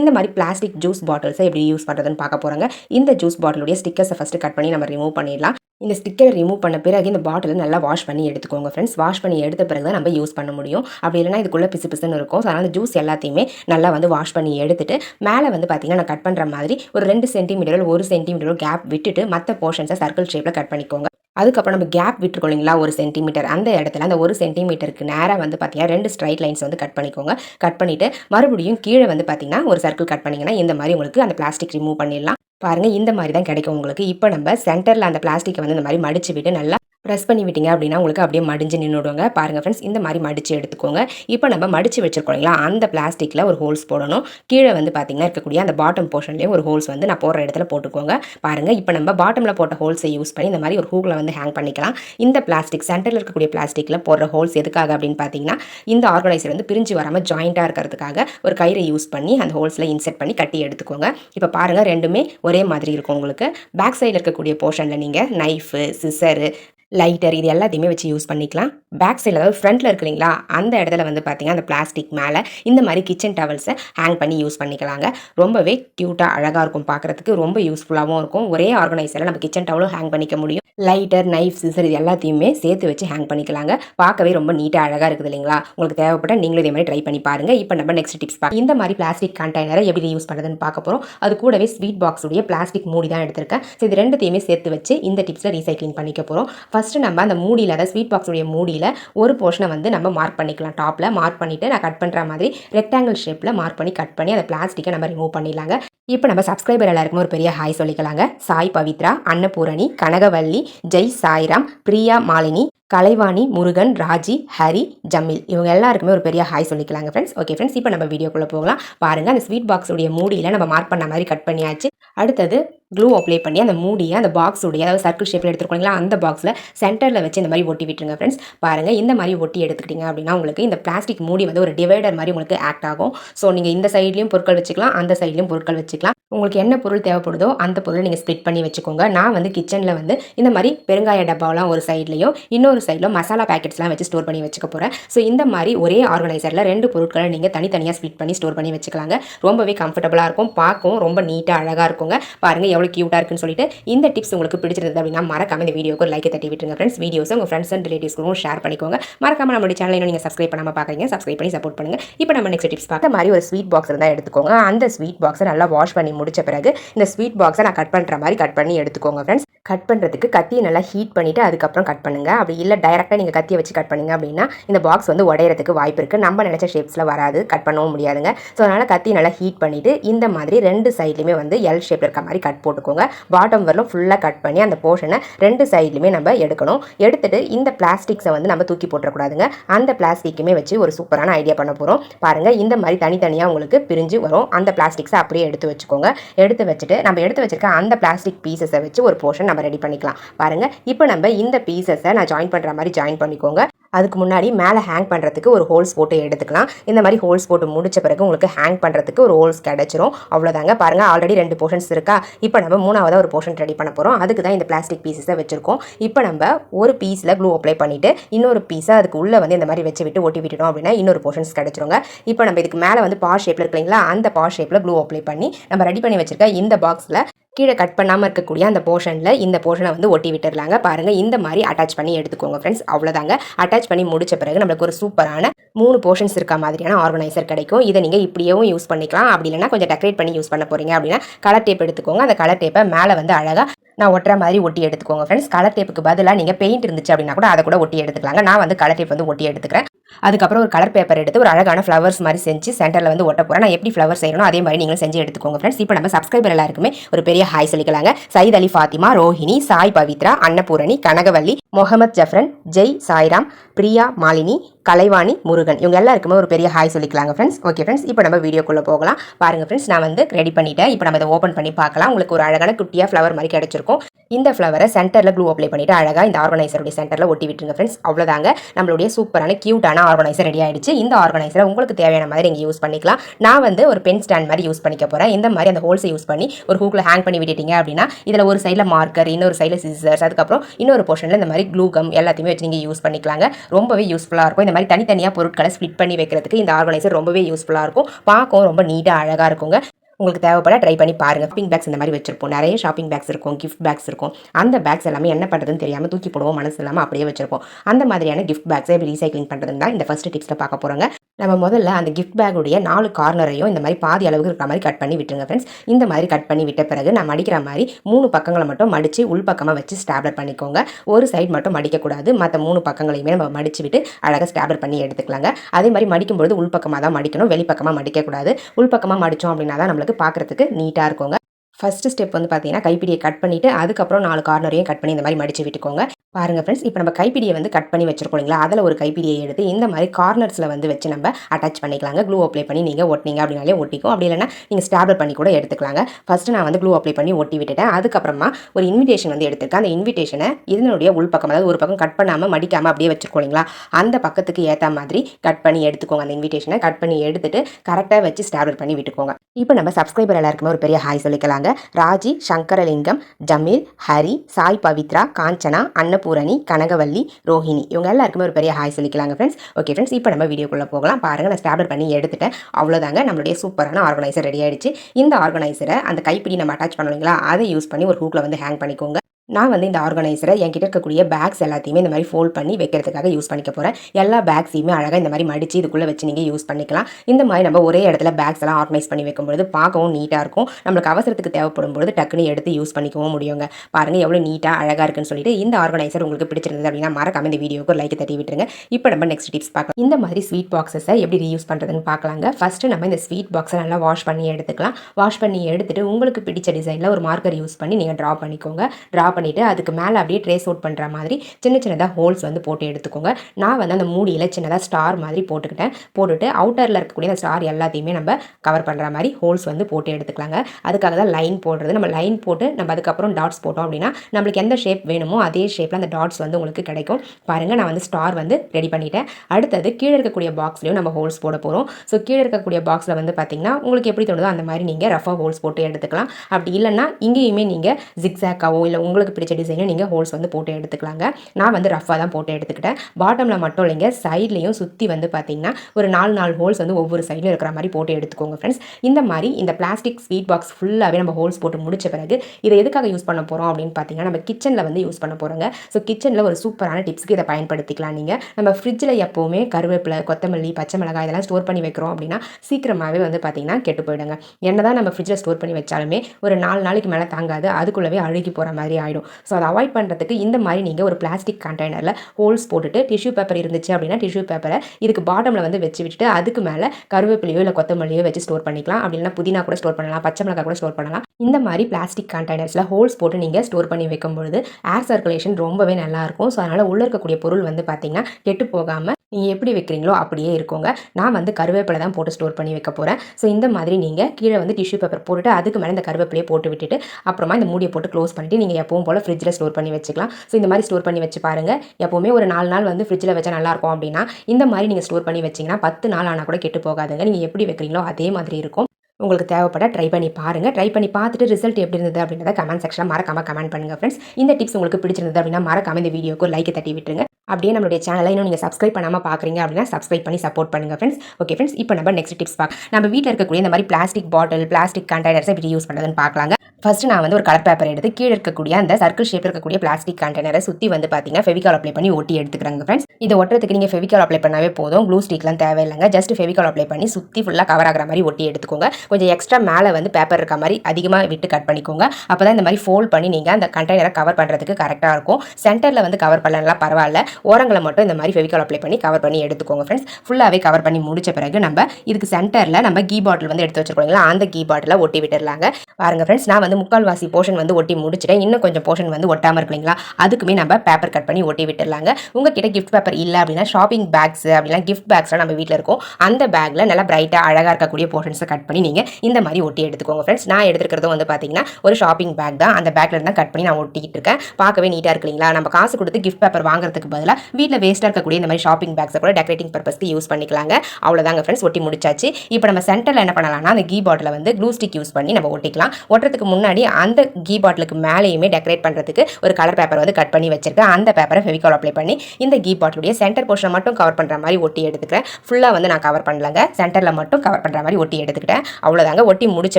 இந்த மாதிரி plastic juice பாட்டில்ஸை எப்படி யூஸ் பண்ணுறதுன்னு பார்க்க போகிறாங்க இந்த ஜூஸ் பாட்டிலுடைய ஸ்டிக்கர்ஸை ஃபஸ்ட்டு கட் பண்ணி நம்ம ரிமூவ் பண்ணிடலாம். இந்த ஸ்டிக்கரை ரிமூவ் பண்ண பிறகு இந்த பாட்டிலை நல்லா வாஷ் பண்ணி எடுத்துக்கோங்க ஃப்ரெண்ட்ஸ் வாஷ் பண்ணி எடுத்த பிறகு தான் நம்ம யூஸ் பண்ண முடியும். அப்படி இல்லைனா இதுக்குள்ளே பிசு பிசுன்னு இருக்கும். ஸோ அதனால் ஜூஸ் எல்லாத்தையுமே நல்லா வந்து வாஷ் பண்ணி எடுத்துட்டு மேலே வந்து பார்த்திங்கன்னா நான் கட் பண்ணுற மாதிரி ஒரு ரெண்டு சென்டிமீட்டரில் ஒரு சென்டிமீட்டரோ கேப் விட்டுட்டு மற்ற போர்ஷன்ஸை சர்க்கிள் ஷேப்பில் கட் பண்ணிக்கோங்க. அதுக்கப்புறம் நம்ம கேப் விட்டுருக்கோம் இல்லைங்களா? ஒரு சென்டிமீட்டர் அந்த இடத்துல அந்த ஒரு சென்டிமீட்டருக்கு நேராக வந்து பார்த்தீங்கன்னா ரெண்டு ஸ்ட்ரைட் லைன்ஸ் வந்து கட் பண்ணிக்கோங்க. கட் பண்ணிவிட்டு மறுபடியும் கீழே வந்து பார்த்தீங்கன்னா ஒரு சர்க்கிள் கட் பண்ணிங்கன்னா இந்த மாதிரி உங்களுக்கு அந்த பிளாஸ்டிக் ரிமூவ் பண்ணிடலாம். பாருங்கள் இந்த மாதிரி தான் கிடைக்கும் உங்களுக்கு. இப்போ நம்ம சென்டரில் அந்த பிளாஸ்டிக்கை வந்து இந்த மாதிரி மடிச்சு விட்டு நல்லா ப்ரெஸ் பண்ணி விட்டீங்க அப்படின்னா உங்களுக்கு அப்படியே மடிஞ்சு நின்றுடுவாங்க பாருங்கள் ஃப்ரெண்ட்ஸ் இந்த மாதிரி மடித்து எடுத்துக்கோங்க. இப்போ நம்ம மடித்து வச்சிருக்கோம் இல்லைங்களா? அந்த பிளாஸ்டிக்கில் ஒரு ஹோல்ஸ் போடணும். கீழே வந்து பார்த்தீங்கன்னா இருக்கக்கூடிய அந்த பாட்டம் போர்ஷன்லேயே ஒரு ஹோல்ஸ் வந்து நான் போடுற இடத்துல போட்டுக்கோங்க. பாருங்கள் இப்போ நம்ம பாட்டமில் போட்ட ஹோல்ஸை யூஸ் பண்ணி இந்த மாதிரி ஒரு ஹூக்கில் வந்து ஹேங் பண்ணிக்கலாம். இந்த பிளாஸ்டிக் சென்டரில் இருக்கக்கூடிய பிளாஸ்டிக்கில் போடுற ஹோல்ஸ் எதுக்காக அப்படின்னு பார்த்தீங்கன்னா இந்த ஆர்கனைசர் வந்து பிரிஞ்சு வராமல் ஜாயிண்ட்டாக இருக்கிறதுக்காக ஒரு கயிறை யூஸ் பண்ணி அந்த ஹோல்ஸில் இன்செர்ட் பண்ணி கட்டி எடுத்துக்கோங்க. இப்போ பாருங்கள் ரெண்டுமே ஒரே மாதிரி இருக்கும் உங்களுக்கு. பேக் சைடில் இருக்கக்கூடிய போர்ஷனில் நீங்கள் நைஃபு சிசரு லைட்டர் இது எல்லாத்தையுமே வச்சு யூஸ் பண்ணிக்கலாம். பேக் சைடில் அதாவது ஃப்ரண்ட்டில் இருக்கு இல்லைங்களா அந்த இடத்துல வந்து பார்த்தீங்கன்னா அந்த பிளாஸ்டிக் மேலே இந்த மாதிரி கிச்சன் டவல்ஸை ஹேங் பண்ணி யூஸ் பண்ணிக்கலாங்க. ரொம்பவே க்யூட்டாக அழகாக இருக்கும் பார்க்குறதுக்கு ரொம்ப யூஸ்ஃபுல்லாகவும் இருக்கும். ஒரே ஆர்கனைசரில் நம்ம கிச்சன் டவலும் ஹேங் பண்ணிக்க முடியும். லைட்டர் நைஃப் சிசர் இது எல்லாத்தையுமே சேர்த்து வச்சு ஹேங் பண்ணிக்கலாங்க. பார்க்கவே ரொம்ப நீட்டாக அழகாக இருக்குது இல்லைங்களா? உங்களுக்கு தேவைப்பட்ட நீங்களும் இதே மாதிரி ட்ரை பண்ணி பாருங்கள் இப்போ நம்ம நெக்ஸ்ட் டிப்ஸ் பார்க்க இந்த மாதிரி பிளாஸ்டிக் கண்டெய்னரை எப்படி யூஸ் பண்ணுறதுன்னு பார்க்க போகிறோம் அது கூடவே ஸ்வீட் பாக்ஸுடைய பிளாஸ்டிக் மூடி தான் எடுத்திருக்கேன். ஸோ இது ரெண்டுத்தையுமே சேர்த்து வச்சு இந்த டிப்ஸில் ரீசைக்ளிங் பண்ணிக்க போகிறோம் ஃபஸ்ட்டு நம்ம அந்த மூடியில் அதாவது ஸ்வீட் பாக்ஸுடைய மூடியில் ஒரு போர்ஷனை வந்து நம்ம மார்க் பண்ணிக்கலாம். டாப்பில் மார்க் பண்ணிவிட்டு நான் கட் பண்ணுற மாதிரி ரெக்டாங்கிள் ஷேப்பில் மார்க் பண்ணி கட் பண்ணி அந்த பிளாஸ்டிக்கை நம்ம ரிமூவ் பண்ணிடலாங்க. இப்போ நம்ம சப்ஸ்கிரைபர் எல்லாருக்குமே ஒரு பெரிய ஹாய் சொல்லிக்கலாங்க. சாய் பவித்ரா அன்னபூரணி கனகவல்லி ஜெய் சாய்ராம் பிரியா மாலினி கலைவாணி முருகன் ராஜி ஹரி ஜம்மில் இவங்க எல்லாருக்குமே ஒரு பெரிய ஹாய் சொல்லிக்கலாங்க ஃப்ரெண்ட்ஸ் ஓகே ஃப்ரெண்ட்ஸ் இப்போ நம்ம வீடியோக்குள்ளே போகலாம். பாருங்கள் அந்த ஸ்வீட் பாக்ஸுடைய மூடியில் நம்ம மார்க் பண்ண மாதிரி கட் பண்ணியாச்சு. அடுத்தது க்ளூ அப்ளை பண்ணி அந்த மூடியை அந்த பாக்ஸுடைய அதாவது சர்க்கிள் ஷேப்பில் எடுத்துருக்கோங்களா அந்த பாக்ஸில் சென்டரில் வச்சு இந்த மாதிரி ஒட்டி விட்டுருங்க ஃப்ரெண்ட்ஸ் பாருங்கள் இந்த மாதிரி ஒட்டி எடுத்துக்கிட்டிங்க அப்படின்னா உங்களுக்கு இந்த பிளாஸ்டிக் மூடி வந்து ஒரு டிவைடர் மாதிரி உங்களுக்கு ஆக்ட் ஆகும். ஸோ நீங்கள் இந்த சைட்லேயும் பொருட்கள் வச்சுக்கலாம் அந்த சைட்லேயும் பொருட்கள் வச்சுக்கலாம். உங்களுக்கு என்ன பொருள் தேவைப்படுதோ அந்த பொருளை நீங்கள் ஸ்ப்ளிட் பண்ணி வச்சுக்கோங்க. நான் வந்து கிச்சனில் வந்து இந்த மாதிரி பெருங்காய டப்பாவெலாம் ஒரு சைட்லையும் இன்னொரு சைடில் மசாலா பேக்கெட்ஸ்லாம் வச்சு ஸ்டோர் பண்ணி வச்சுக்க போகிறேன் ஸோ இந்த மாதிரி ஒரே ஆர்கனைசரில் ரெண்டு பொருட்களை நீங்கள் தனித்தனியாக ஸ்ப்ளிட் பண்ணி ஸ்டோர் பண்ணி வச்சுக்கலாங்க. ரொம்பவே கம்ஃபர்டபுளாக இருக்கும். பார்க்கவும் ரொம்ப நீட்டாக அழகாக இருக்குங்க. பாருங்கள் எவ்வளோ க்யூட்டாக இருக்குன்னு சொல்லிட்டு இந்த டிப்ஸ் உங்களுக்கு பிடிச்சிருந்தது அப்படின்னா மறக்காம இந்த வீடியோக்கு லைக் தட்டி விட்டுருங்க ஃப்ரெண்ட்ஸ் வீடியோஸ் உங்கள் ஃப்ரெண்ட்ஸ் அண்ட் ரிலேட்டிவ்ஸ்க்கும் ஷேர் பண்ணிக்கோங்க. மறக்காம நம்மளுடைய சேனலை நீங்கள் சப்ஸ்கிரைப் பண்ணாமல் பார்க்குறீங்க சப்ஸ்கிரைப் பண்ணி சப்போர்ட் பண்ணுங்கள் இப்போ நம்ம நெக்ஸ்ட் டிப்ஸ் பார்க்க. மாதிரி ஒரு ஸ்வீட் பாக்ஸ் இருந்தால் எடுத்துக்கோங்க. அந்த ஸ்வீட் பாக்ஸை நல்லா வாஷ் பண்ணி முடித்த பிறகு இந்த ஸ்வீட் பாக்ஸை நான் கட் பண்ணுற மாதிரி கட் பண்ணி எடுத்துக்கோங்க ஃப்ரெண்ட்ஸ் கட் பண்ணுறதுக்கு கத்தியை நல்லா ஹீட் பண்ணிவிட்டு அதுக்கப்புறம் கட் பண்ணுங்கள் அப்படி இல்லை டைரெக்டாக நீங்கள் கத்தியை வச்சு கட் பண்ணுங்க அப்படின்னா இந்த பாக்ஸ் வந்து உடையறதுக்கு வாய்ப்பு இருக்குது நம்ம நினச்ச ஷேப்ஸில் வராது கட் பண்ணவும் முடியாதுங்க. ஸோ அதனால் கத்தி நல்லா ஹீட் பண்ணிவிட்டு இந்த மாதிரி ரெண்டு சைட்லையுமே வந்து எல் ஷேப்பில் இருக்க மாதிரி கட் போட்டுக்கோங்க. பாட்டம் வரலும் ஃபுல்லாக கட் பண்ணி அந்த போர்ஷனை ரெண்டு சைட்லையுமே நம்ம எடுக்கணும். எடுத்துட்டு இந்த பிளாஸ்டிக்ஸை வந்து நம்ம தூக்கி போட்டுறக்கூடாதுங்க. அந்த பிளாஸ்டிக்குமே வச்சு ஒரு சூப்பரான ஐடியா பண்ண போகிறோம் பாருங்கள் இந்த மாதிரி தனித்தனியாக உங்களுக்கு பிரிஞ்சு வரும். அந்த பிளாஸ்டிக்ஸை அப்படியே எடுத்து வச்சுக்கோங்க. எடுத்து வச்சுட்டு நம்ம எடுத்து வச்சிருக்க அந்த பிளாஸ்டிக் பீசஸை வச்சு ஒரு போர்ஷன் நம்ம ரெடி பண்ணிக்கலாம். பாருங்கள் இப்போ நம்ம இந்த பீசஸை நான் ஜாயின் பண்ணுற மாதிரி ஜாயின் பண்ணிக்கோங்க. அதுக்கு முன்னாடி மேலே ஹேங் பண்ணுறதுக்கு ஒரு ஹோல்ஸ் போட்டு எடுத்துக்கலாம். இந்த மாதிரி ஹோல்ஸ் போட்டு முடிச்ச பிறகு உங்களுக்கு ஹேங் பண்ணுறதுக்கு ஒரு ஹோல்ஸ் கிடச்சிரும். அவ்வளோதாங்க பாருங்கள் ஆல்ரெடி ரெண்டு போர்ஷன்ஸ் இருக்கா? இப்போ நம்ம மூணாவதாக ஒரு போர்ஷன் ரெடி பண்ண போகிறோம் அதுக்கு தான் இந்த பிளாஸ்டிக் பீசஸை வச்சுருக்கோம். இப்போ நம்ம ஒரு பீஸில் க்ளூ அப்ளை பண்ணிவிட்டு இன்னொரு பீஸை அதுக்கு உள்ளே வந்து இந்த மாதிரி வச்சு விட்டு ஒட்டி விட்டுட்டோம் அப்படின்னா இன்னொரு போர்ஷன்ஸ் கிடச்சிருங்க. இப்போ நம்ம இதுக்கு மேலே வந்து பாஸ் ஷேப்பில் இருக்கு இல்லைங்களா? அந்த பாஸ் ஷேப்பில் க்ளூ அப்ளை பண்ணி நம்ம ரெடி பண்ணி வச்சுருக்க இந்த பாக்ஸில் கீழே கட் பண்ணாமல் இருக்கக்கூடிய அந்த போர்ஷனில் இந்த போர்ஷனை வந்து ஒட்டி விட்டுடலாங்க பாருங்கள் இந்த மாதிரி அட்டாச் பண்ணி எடுத்துக்கோங்க ஃப்ரெண்ட்ஸ் அவ்வளோதாங்க அட்டாச் பண்ணி முடிச்ச பிறகு நம்மளுக்கு ஒரு சூப்பரான மூணு போர்ஷன்ஸ் இருக்க மாதிரியான ஆர்கனைசர் கிடைக்கும். இதை நீங்கள் இப்படியும் யூஸ் பண்ணிக்கலாம். அப்படி இல்லைனா கொஞ்சம் டெக்கரேட் பண்ணி யூஸ் பண்ண போகிறீங்க அப்படின்னா கலர் டேப் எடுத்துக்கோங்க. அந்த கலர் டேப்பை மேலே வந்து அழகாக நான் ஒட்டுற மாதிரி ஒட்டி எடுத்துக்கோங்க ஃப்ரெண்ட்ஸ் கலர் டேப்புக்கு பதிலாக நீங்கள் பெயிண்ட் இருந்துச்சு அப்படின்னா கூட அதை கூட ஒட்டி எடுத்துக்கலாங்க. நான் வந்து கலர் டேப் வந்து ஒட்டி எடுத்துக்கிறேன். அதுக்கப்புறம் ஒரு கலர் பேப்பர் எடுத்து ஒரு அழகான ஃப்ளவர்ஸ் மாதிரி செஞ்சு சென்டரில் வந்து ஒட்ட போகிறேன் நான் எப்படி ஃப்ளவர் செய்யணும் அதே மாதிரி நீங்களும் செஞ்சு எடுத்துக்கோங்க ஃப்ரெண்ட்ஸ் இப்போ நம்ம சப்ஸ்கிரைபர் எல்லாருக்குமே ஒரு பெரிய ஹாய் சொல்லிக்கலாங்க. சயித் அலி ஃபாத்திமா ரோஹிணி சாய் பவித்ரா அன்னபூரணி கனகவல்லி முகமது ஜஃப்ரன் ஜெய் சாய்ராம் பிரியா மாலினி கலைவாணி முருகன். இவங்க எல்லாருக்குமே ஒரு பெரிய ஹாய் சொல்லிக்கலாங்க ஃப்ரெண்ட்ஸ் ஓகே ஃப்ரெண்ட்ஸ் இப்போ நம்ம வீடியோக்குள்ளே போகலாம். பாருங்க ஃப்ரெண்ட்ஸ் நான் வந்து ரெடி பண்ணிட்டேன். இப்போ நம்ம இதை ஓப்பன் பண்ணி பார்க்கலாம். உங்களுக்கு ஒரு அழகான குட்டியாக ஃப்ளவர் மாதிரி கிடைச்சிருக்கும். இந்த ஃப்ளவரை சென்டரில் க்ளூ அப்ளை பண்ணிவிட்டு அழகாக இந்த ஆர்கனைசருடைய சென்டரில் ஒட்டி விட்டுருங்க ஃப்ரெண்ட்ஸ் அவ்வளோதாங்க நம்மளுடைய சூப்பரான க்யூட்டான ஆர்கனைசர் ரெடி ஆயிடுச்சு. இந்த ஆர்கனைசரை உங்களுக்கு தேவையான மாதிரி நீங்கள் யூஸ் பண்ணிக்கலாம். நான் வந்து ஒரு பென் ஸ்டாண்ட் மாதிரி யூஸ் பண்ணிக்க போகிறேன் இந்த மாதிரி அந்த ஹோல்ஸை யூஸ் பண்ணி ஒரு ஹூக்கில் ஹேங் பண்ணி விட்டுட்டீங்க அப்படின்னா இதில் ஒரு சைடில் மார்க்கர் இன்னொரு சைடில் சிசர்ஸ் அதுக்கப்புறம் இன்னொரு போர்ஷனில் இந்த மாதிரி க்ளூ கம் எல்லாத்தையுமே வச்சு நீங்கள் யூஸ் பண்ணிக்கலாங்க. ரொம்பவே யூஸ்ஃபுல்லாக இருக்கும். இந்த மாதிரி தனித்தனியாக பொருட்களை ஸ்ப்ளிட் பண்ணி வைக்கிறதுக்கு இந்த ஆர்கனைசர் ரொம்பவே யூஸ்ஃபுல்லாக இருக்கும். பார்க்கவும் ரொம்ப நீட்டாக அழகாக இருக்குங்க. உங்களுக்கு தேவைப்பட ட்ரை பண்ணி பாருங்க. ஷாப்பிங் பேக்ஸ் இந்த மாதிரி வச்சிருப்போம். நிறைய ஷாப்பிங் பேக்ஸ் இருக்கும் கிஃப்ட் பேக்ஸ் இருக்கும். அந்த பேக்ஸ் எல்லாமே என்ன பண்ணுறதுன்னு தெரியாமல் தூக்கி போடுவோம் மனசு இல்லாமல் அப்படியே வச்சிருப்போம். அந்த மாதிரியான கிஃப்ட் பேக்ஸை எப்படி ரீசைக்ளிங் பண்ணுறதுன்னு தான் இந்த ஃபர்ஸ்ட் டிப்ஸில் பார்க்க போகிறோங்க நம்ம முதல்ல அந்த கிஃப்ட் பேக்குடைய நாலு கார்னரையும் இந்த மாதிரி பாதி அளவுக்கு இருக்கிற மாதிரி கட் பண்ணி விட்டுருங்க ஃப்ரெண்ட்ஸ் இந்த மாதிரி கட் பண்ணி விட்ட பிறகு நான் மடிக்கிற மாதிரி மூணு பக்கங்களை மட்டும் மடித்து உள்பக்கமாக வச்சு ஸ்டாப்லர் பண்ணிக்கோங்க. ஒரு சைடு மட்டும் மடிக்கக்கூடாது. மற்ற மூணு பக்கங்களையுமே நம்ம மடிச்சு விட்டு அழகாக ஸ்டாப்லர் பண்ணி எடுத்துக்கலாங்க. அதே மாதிரி மடிக்கும்பொழுது உள்பக்கமாக தான் மடிக்கணும். வெளிப்பக்கமாக மடிக்கக்கூடாது. உள்பக்கமாக மடித்தோம் அப்படின்னா தான் நம்மளுக்கு பார்க்குறதுக்கு நீட்டாக இருக்குங்க. ஃபஸ்ட்டு ஸ்டெப் வந்து பார்த்தீங்கன்னா கைப்பிடியை கட் பண்ணிவிட்டு அதுக்கப்புறம் நாலு கார்னரையும் கட் பண்ணி இந்த மாதிரி மடித்து விட்டுக்கோங்க. பாருங்கள் ஃப்ரெண்ட்ஸ் இப்போ நம்ம கைப்பிடியை வந்து கட் பண்ணி வச்சிருக்கோம் இல்லைங்களா? அதில் ஒரு கைப்பிடியை எடுத்து இந்த மாதிரி கார்னர்ஸில் வந்து வச்சு நம்ம அட்டாச் பண்ணிக்கலாங்க. க்ளூ அப்ளை பண்ணி நீங்கள் ஒட்டினீங்க அப்படின்னாலே ஒட்டிக்கும். அப்படி இல்லைன்னா நீங்கள் ஸ்டாபிள் பண்ணி கூட எடுத்துக்கலாங்க. ஃபஸ்ட்டு நான் வந்து க்ளூ அப்ளை பண்ணி ஒட்டி விட்டுட்டேன். அதுக்கப்புறமா ஒரு இன்விடேஷன் வந்து எடுத்துருக்கேன். அந்த இன்விடேஷனை இதனுடைய உள்பக்கம் அதாவது ஒரு பக்கம் கட் பண்ணாமல் மடிக்காமல் அப்படியே வச்சுருக்கோம் இல்லைங்களா? அந்த பக்கத்துக்கு ஏற்ற மாதிரி கட் பண்ணி எடுத்துக்கோங்க. அந்த இன்விடேஷனை கட் பண்ணி எடுத்துட்டு கரெக்டாக வச்சு ஸ்டாபிள் பண்ணி விட்டுக்கோங்க. இப்போ நம்ம சப்ஸ்கிரைபர் எல்லாருக்குமே ஒரு பெரிய ஹாய் சொல்லிக்கலாங்க. ராஜி சங்கரலிங்கம் ஜமீல் ஹரி சாய் பவித்ரா காஞ்சனா பூரணி கனகவல்லி ரோஹிணி. இவங்க எல்லாருக்குமே ஒரு பெரிய ஹாய் சொல்லிக்கலாங்க ஃப்ரெண்ட்ஸ் ஓகே ஃப்ரெண்ட்ஸ் இப்போ நம்ம வீடியோக்குள்ளே போகலாம். பாருங்கள் நான் ஸ்டாப்லர் பண்ணி எடுத்துட்டேன். அவ்வளோதாங்க நம்மளுடைய சூப்பரான ஆர்கனைசர் ரெடி ஆயிடுச்சு. இந்த ஆர்கனைசரை அந்த கைப்பிடி நம்ம அட்டாச் பண்ணுவீங்களா அதை யூஸ் பண்ணி ஒரு ஹூக்கில் வந்து ஹேங் பண்ணிக்கோங்க. நான் வந்து இந்த ஆர்கனைசரை என்கிட்ட இருக்கக்கூடிய பேக்ஸ் எல்லாத்தையுமே இந்த மாதிரி ஃபோல்ட் பண்ணி வைக்கிறதுக்காக யூஸ் பண்ணிக்க போகிறேன் எல்லா பேக்ஸையுமே அழகாக இந்த மாதிரி மடித்து இதுக்குள்ளே வச்சு நீங்கள் யூஸ் பண்ணிக்கலாம். இந்த மாதிரி நம்ம ஒரே இடத்துல பேக்ஸ் எல்லாம் ஆர்கனைஸ் பண்ணி வைக்கும்பொழுது பார்க்கவும் நீட்டாக இருக்கும். நம்மளுக்கு அவசரத்துக்கு தேவைப்படும் பொழுது டக்குன்னு எடுத்து யூஸ் பண்ணிக்கவும் முடியுங்க. பாருங்கள் எவ்வளோ நீட்டாக அழகாக இருக்குன்னு சொல்லிட்டு இந்த ஆர்கனைசர் உங்களுக்கு பிடிச்சிருந்தது அப்படின்னா மறக்காம இந்த வீடியோக்கு லைக் தட்டி விட்டுருங்க. இப்போ நம்ம நெக்ஸ்ட் டிப்ஸ் பார்க்கலாம். இந்த மாதிரி ஸ்வீட் பாக்ஸஸை எப்படி ரீயூஸ் பண்ணுறதுன்னு பார்க்கலாங்க. ஃபஸ்ட்டு நம்ம இந்த ஸ்வீட் பாக்ஸை நல்லா வாஷ் பண்ணி எடுத்துக்கலாம். வாஷ் பண்ணி எடுத்துட்டு உங்களுக்கு பிடிச்ச டிசைனில் ஒரு மார்க்கர் யூஸ் பண்ணி நீங்கள் ட்ரா பண்ணிக்கோங்க. ட்ரா பண்ணிவிட்டு அதுக்கு மேலே அப்படியே ட்ரேஸ் அவுட் பண்ணுற மாதிரி சின்ன சின்னதாக ஹோல்ஸ் வந்து போட்டு எடுத்துக்கோங்க. நான் வந்து அந்த மூடியில் சின்னதாக ஸ்டார் மாதிரி போட்டுக்கிட்டேன். போட்டுட்டு அவுட்டரில் இருக்கக்கூடிய அந்த ஸ்டார் எல்லாத்தையுமே நம்ம கவர் பண்ணுற மாதிரி ஹோல்ஸ் வந்து போட்டு எடுத்துக்கலாங்க. அதுக்காக தான் லைன் போடுறது. நம்ம லைன் போட்டு நம்ம அதுக்கப்புறம் டாட்ஸ் போட்டோம் அப்படின்னா நம்மளுக்கு எந்த ஷேப் வேணுமோ அதே ஷேப்பில் அந்த டாட்ஸ் வந்து உங்களுக்கு கிடைக்கும். பாருங்கள் நான் வந்து ஸ்டார் வந்து ரெடி பண்ணிட்டேன். அடுத்தது கீழே இருக்கக்கூடிய பாக்ஸ்லையும் நம்ம ஹோல்ஸ் போட போகிறோம் ஸோ கீழே இருக்கக்கூடிய பாக்ஸில் வந்து பார்த்திங்கன்னா உங்களுக்கு எப்படி தோணுதோ அந்த மாதிரி நீங்கள் ரஃபாக ஹோல்ஸ் போட்டு எடுத்துக்கலாம். அப்படி இல்லைன்னா இங்கேயுமே நீங்கள் ஜிக்ஸாக்காவோ இல்லை உங்களுக்கு பிடிச்ச டிசைனோ நீங்கள் ஹோல்ஸ் வந்து போட்டு எடுத்துக்கலாங்க. நான் வந்து ரஃபாக தான் போட்டு எடுத்துக்கிட்டேன். பாட்டமில் மட்டும் இல்லைங்க சைட்லேயும் சுற்றி வந்து பார்த்தீங்கன்னா ஒரு நாலு நாலு ஹோல்ஸ் வந்து ஒவ்வொரு சைட்லையும் இருக்கிற மாதிரி போட்டு எடுத்துக்கோங்க ஃப்ரெண்ட்ஸ் இந்த மாதிரி இந்த பிளாஸ்டிக் ஸ்வீட் பாக்ஸ் ஃபுல்லாகவே நம்ம ஹோல்ஸ் போட்டு முடிச்ச பிறகு இதை எதுக்காக யூஸ் பண்ண போகிறோம் அப்படின்னு பார்த்தீங்கன்னா நம்ம கிச்சனில் வந்து யூஸ் பண்ண போகிறோங்க ஸோ கிச்சனில் ஒரு சூப்பரான டிப்ஸ்க்கு இதை பயன்படுத்திக்கலாம் நீங்கள் நம்ம ஃப்ரிட்ஜில் எப்போவுமே கருவேப்பிலை கொத்தமல்லி பச்சை மிளகாய் இதெல்லாம் ஸ்டோர் பண்ணி வைக்கிறோம் அப்படின்னா சீக்கிரமாகவே வந்து பார்த்தீங்கன்னா கெட்டு போயிடுங்க. என்ன தான் நம்ம ஃப்ரிட்ஜில் ஸ்டோர் பண்ணி வச்சாலுமே ஒரு நாலு நாளைக்கு மேலே தாங்காது. அதுக்குள்ளவே அழுகி போகிற மாதிரி ஆகிடும் ஸோ அதை அவாய்ட் பண்ணுறதுக்கு இந்த மாதிரி நீங்கள் ஒரு பிளாஸ்டிக் கண்டெய்னரில் ஹோல்ஸ் போட்டுட்டு டிஷ்யூ பேப்பர் இருந்துச்சு அப்படின்னா டிஷ்யூ பேப்பரை இதுக்கு பாட்டமில் வந்து வச்சு விட்டுட்டு அதுக்கு மேலே கருவேப்பிலையோ இல்லை கொத்தமல்லியோ வச்சு ஸ்டோர் பண்ணிக்கலாம். அப்படின்னா புதினா கூட ஸ்டோர் பண்ணலாம் பச்சை மிளகாய் கூட ஸ்டோர் பண்ணலாம். இந்த மாதிரி பிளாஸ்டிக் கண்டெய்னர்ஸில் ஹோல்ஸ் போட்டு நீங்கள் ஸ்டோர் பண்ணி வைக்கும்பொழுது ஏர் சர்க்குலேஷன் ரொம்பவே நல்லாயிருக்கும் ஸோ அதனால் உள்ளே இருக்கக்கூடிய பொருள் வந்து பார்த்தீங்கன்னா கெட்டு போகாமல் நீங்கள் எப்படி வைக்கிறீங்களோ அப்படியே இருக்குங்க. நான் வந்து கருவேப்பிலை தான் போட்டு ஸ்டோர் பண்ணி வைக்க போகிறேன் ஸோ இந்த மாதிரி நீங்கள் கீழே வந்து டிஷ்யூ பேப்பர் போட்டுட்டு அதுக்கு மேலே இந்த கருவேப்பிலையை போட்டு விட்டுட்டு அப்புறமா இந்த மூடியை போட்டு க்ளோஸ் பண்ணிட்டு நீங்கள் எப்பவும் போல் ஃப்ரிட்ஜில் ஸ்டோர் பண்ணி வச்சுக்கலாம். ஸோ இந்த மாதிரி ஸ்டோர் பண்ணி வச்சு பாருங்கள் எப்போவுமே ஒரு நாலு நாள் வந்து ஃப்ரிட்ஜில் வச்சா நல்லாயிருக்கும் அப்படின்னா இந்த மாதிரி நீங்கள் ஸ்டோர் பண்ணி வச்சிங்கன்னா பத்து நாள் ஆனால் கூட கெட்டு போகாதுங்க. நீங்கள் எப்படி வைக்கிறீங்களோ அதே மாதிரி இருக்கும். உங்களுக்கு தேவைப்பட ட்ரை பண்ணி பாருங்கள் ட்ரை பண்ணி பார்த்துட்டு ரிசல்ட் எப்படி இருந்தது அப்படின்றத கமெண்ட் செக்ஷனில் மறக்காமல் கமெண்ட் பண்ணுங்கள் ஃப்ரெண்ட்ஸ் இந்த டிப்ஸ் உங்களுக்கு பிடிச்சிருந்தது அப்படின்னா மறக்காமல் இந்த வீடியோக்கு லைக் தட்டி விட்டுருங்க. அப்படியே நம்மளுடைய சேனலை இன்னும் நீங்கள் சப்ஸ்கிரைப் பண்ணாமல் பார்க்குறீங்க அப்படின்னா சப்ஸ்கிரைப் பண்ணி சப்போர்ட் பண்ணுங்கள் ஃப்ரெண்ட்ஸ் ஓகே ஃப்ரெண்ட்ஸ் இப்போ நம்ம நெக்ஸ்ட் டிப்ஸ் பார்க்க நம்ம வீட்டில் இருக்கக்கூடிய இந்த மாதிரி பிளாஸ்டிக் பாட்டில் பிளாஸ்டிக் கண்டெய்னர்ஸை எப்படி யூஸ் பண்ணுறதுன்னு பார்க்கலாங்க ஃபஸ்ட்டு நான் வந்து ஒரு கலர் பேப்பர் எடுத்து கீழே இருக்கக்கூடிய அந்த சர்க்கிள் ஷேப் இருக்கக்கூடிய பிளாஸ்டிக் கண்டெய்னரை சுற்றி வந்து பார்த்தீங்கன்னா ஃபெவிகால் அப்ளை பண்ணி ஒட்டி எடுத்துக்கிறாங்க ஃப்ரெண்ட்ஸ் இதை ஒட்டுறதுக்கு நீங்கள் ஃபெவிகால் அப்ளை பண்ணாவே போதும். க்ளூ ஸ்டிக்லாம் தேவையில்லைங்க. ஜஸ்ட் ஃபெவிகால் அப்ளை பண்ணி சுற்றி ஃபுல்லாக கவர் ஆகிற மாதிரி ஒட்டி எடுத்துக்கோங்க. கொஞ்சம் எக்ஸ்ட்ரா மேலே வந்து பேப்பர் இருக்க மாதிரி அதிகமாக விட்டு கட் பண்ணிக்கோங்க. அப்போ தான் இந்த மாதிரி ஃபோல்ட் பண்ணி நீங்கள் அந்த கண்டெய்னரை கவர் பண்ணுறதுக்கு கரெக்டாக இருக்கும். சென்டரில் வந்து கவர் பண்ணலாம் பரவாயில்ல. ஓரங்களை மட்டும் இந்த மாதிரி ஃபெவிகால் அப்ளை பண்ணி கவர் பண்ணி எடுத்துக்கோங்க ஃப்ரெண்ட்ஸ் ஃபுல்லாகவே கவர் பண்ணி முடிச்ச பிறகு நம்ம இதுக்கு சென்டரில் நம்ம கீ பாட்டில் வந்து எடுத்து வச்சுருக்கோங்களா அந்த கீ பாட்டில் ஒட்டி விட்டுடலாங்க பாருங்க ஃப்ரெண்ட்ஸ் நான் வந்து முக்கால்வாசி போர்ஷன் வந்து ஒட்டி முடிச்சிட்டேன். இன்னும் கொஞ்சம் போர்ஷன் வந்து ஒட்டாமல் இருக்கு இல்லைங்களா? அதுக்குமே நம்ம பேப்பர் கட் பண்ணி ஒட்டி விட்டுடலாங்க உங்ககிட்ட கிஃப்ட் பேப்பர் இல்லை அப்படின்னா ஷாப்பிங் பேக்ஸ் அப்படின்னா கிஃப்ட் பேக்ஸ்லாம் நம்ம வீட்டில் இருக்கும். அந்த பேக்கில் நல்லா பிரைட்டாக அழகாக இருக்கக்கூடிய போர்ஷன்ஸை கட் பண்ணி நீங்கள் இந்த மாதிரி ஒட்டி எடுத்துக்கோங்க ஃப்ரெண்ட்ஸ் நான் எடுத்துக்கிறதும் வந்து பார்த்தீங்கன்னா ஒரு ஷாப்பிங் பேக் தான். அந்த பேக்கில் இருந்தால் கட் பண்ணி நான் ஒட்டிக்கிட்டு இருக்கேன். பார்க்கவே நீட்டாக இருக்கு இல்லைங்களா? நம்ம காசு கொடுத்து கிஃப்ட் பேப்பர் வாங்குறதுக்கு பதிலாக வீட்டில் வேஸ்ட்டாக இருக்கக்கூடிய இந்த மாதிரி ஷாப்பிங் பேக்ஸை கூட டெக்கரேட்டிங் பர்பஸ்க்கு யூஸ் பண்ணிக்கலாங்க. அவ்வளோதாங்க ஃப்ரெண்ட்ஸ் ஒட்டி முடிச்சாச்சு. இப்போ நம்ம சென்டரில் என்ன பண்ணலாம்னா அந்த கீ பாட்டில் வந்து க்ளூ ஸ்டிக் யூஸ் பண்ணி நம்ம ஒட்டிக்கலாம். ஒட்டுறதுக்கு முன்னாடி அந்த கீ பாட்டிலுக்கு மேலேயுமே டெக்கரேட் பண்ணுறதுக்கு ஒரு கலர் பேப்பர் வந்து கட் பண்ணி வச்சிருக்கேன். அந்த பேப்பரை ஃபெவிகால் அப்ளை பண்ணி இந்த கீ பாட்டிலுடைய சென்டர் போர்ஷனை மட்டும் கவர் பண்ணுற மாதிரி ஒட்டி எடுத்துக்கிறேன். ஃபுல்லாக வந்து நான் கவர் பண்ணலங்க. சென்டரில் மட்டும் கவர் பண்ணுற மாதிரி ஒட்டி எடுத்துக்கிட்டேன். அவ்வளோதாங்க ஒட்டி முடிச்ச